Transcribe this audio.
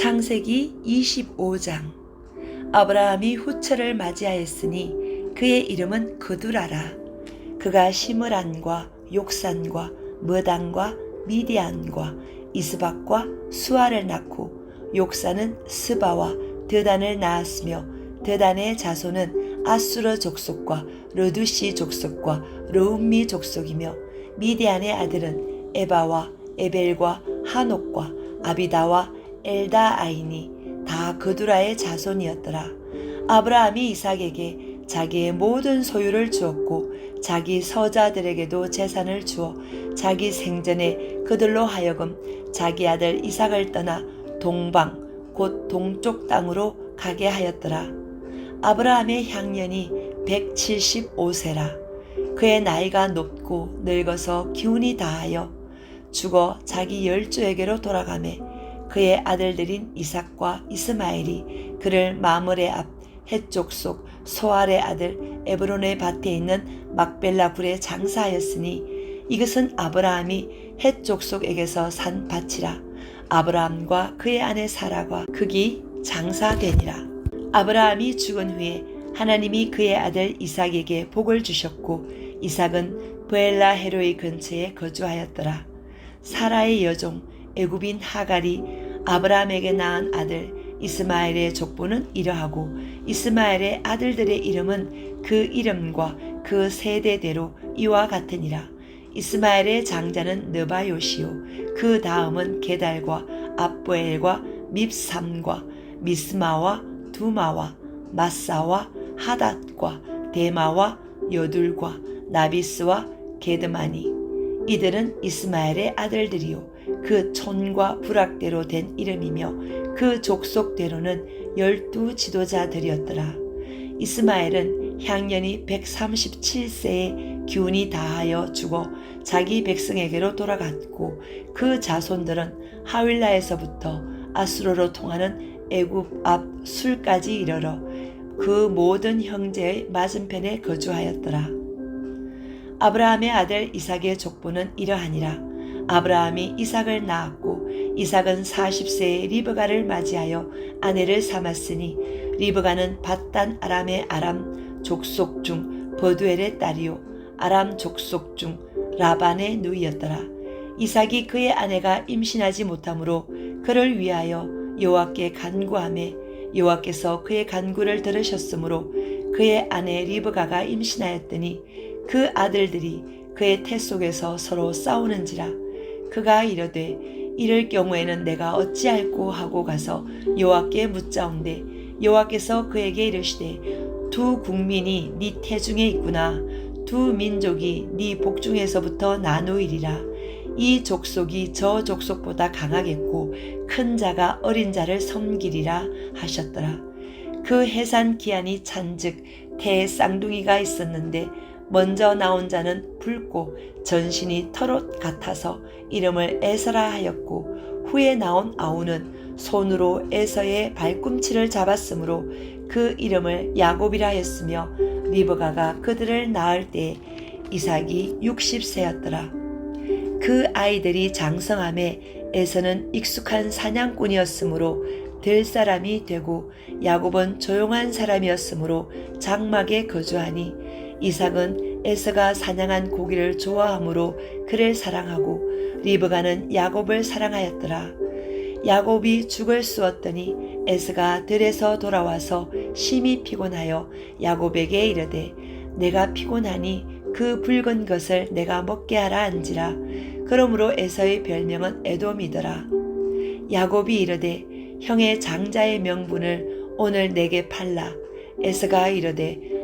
창세기 25장. 아브라함이 후처를 맞이하였으니 그의 이름은 그두라라. 그가 시므란과 욕산과 머단과 미디안과 이스박과 수아를 낳고 욕산은 스바와 드단을 낳았으며 드단의 자손은 아수르 족속과 르두시 족속과 르움미 족속이며 미디안의 아들은 에바와 에벨과 하녹과 아비다와 엘다아이니 다 그두라의 자손이었더라. 아브라함이 이삭에게 자기의 모든 소유를 주었고 자기 서자들에게도 재산을 주어 자기 생전에 그들로 하여금 자기 아들 이삭을 떠나 동방 곧 동쪽 땅으로 가게 하였더라. 아브라함의 향년이 175세라. 그의 나이가 높고 늙어서 기운이 다하여 죽어 자기 열주에게로 돌아가매 그의 아들들인 이삭과 이스마엘이 그를 마물의 앞 해쪽 속 소알의 아들 에브론의 밭에 있는 막벨라 굴에 장사하였으니 이것은 아브라함이 해쪽 속에게서 산 밭이라. 아브라함과 그의 아내 사라가 극이 장사되니라. 아브라함이 죽은 후에 하나님이 그의 아들 이삭에게 복을 주셨고 이삭은 브엘라 헤로의 근처에 거주하였더라 사라의 여종 애굽인 하갈이 아브라함에게 낳은 아들 이스마엘의 족보는 이러하고 이스마엘의 아들들의 이름은 그 이름과 그 세대대로 이와 같으니라. 이스마엘의 장자는 느바요시요 그 다음은 게달과 압보엘과 밉삼과 미스마와 두마와 마사와 하닷과 데마와 여둘과 나비스와 게드마니 이들은 이스마엘의 아들들이요 그 촌과 부락대로 된 이름이며 그 족속대로는 열두 지도자들이었더라. 이스마엘은 향년이 137세에 기운이 다하여 죽어 자기 백성에게로 돌아갔고 그 자손들은 하윌라에서부터 아수로로 통하는 애굽 앞 술까지 이르러 그 모든 형제의 맞은편에 거주하였더라. 아브라함의 아들 이삭의 족보는 이러하니라. 아브라함이 이삭을 낳았고 이삭은 40세에 리브가를 맞이하여 아내를 삼았으니 리브가는 바단 아람의 아람 족속 중 버두엘의 딸이요 아람 족속 중 라반의 누이였더라. 이삭이 그의 아내가 임신하지 못하므로 그를 위하여 여호와께 간구하매 여호와께서 그의 간구를 들으셨으므로 그의 아내 리브가가 임신하였더니 그 아들들이 그의 태 속에서 서로 싸우는지라 그가 이르되 이럴 경우에는 내가 어찌할꼬 하고 가서 여호와께 묻자온대. 여호와께서 그에게 이르시되 두 국민이 네 태중에 있구나. 두 민족이 네 복중에서부터 나누이리라. 이 족속이 저 족속보다 강하겠고 큰 자가 어린 자를 섬기리라 하셨더라. 그 해산 기한이 찬즉 태 쌍둥이가 있었는데 먼저 나온 자는 붉고 전신이 털옷 같아서 이름을 에서라 하였고 후에 나온 아우는 손으로 에서의 발꿈치를 잡았으므로 그 이름을 야곱이라 하였으며 리브가가 그들을 낳을 때 이삭이 60세였더라. 그 아이들이 장성함에 에서는 익숙한 사냥꾼이었으므로 될 사람이 되고 야곱은 조용한 사람이었으므로 장막에 거주하니 이삭은 에서가 사냥한 고기를 좋아하므로 그를 사랑하고 리브가는 야곱을 사랑하였더라. 야곱이 죽을 쑤었더니 에스가 들에서 돌아와서 심히 피곤하여 야곱에게 이르되 내가 피곤하니 그 붉은 것을 내가 먹게 하라 한지라. 그러므로 에서의 별명은 에돔이더라. 야곱이 이르되 형의 장자의 명분을 오늘 내게 팔라. 에스가 이르되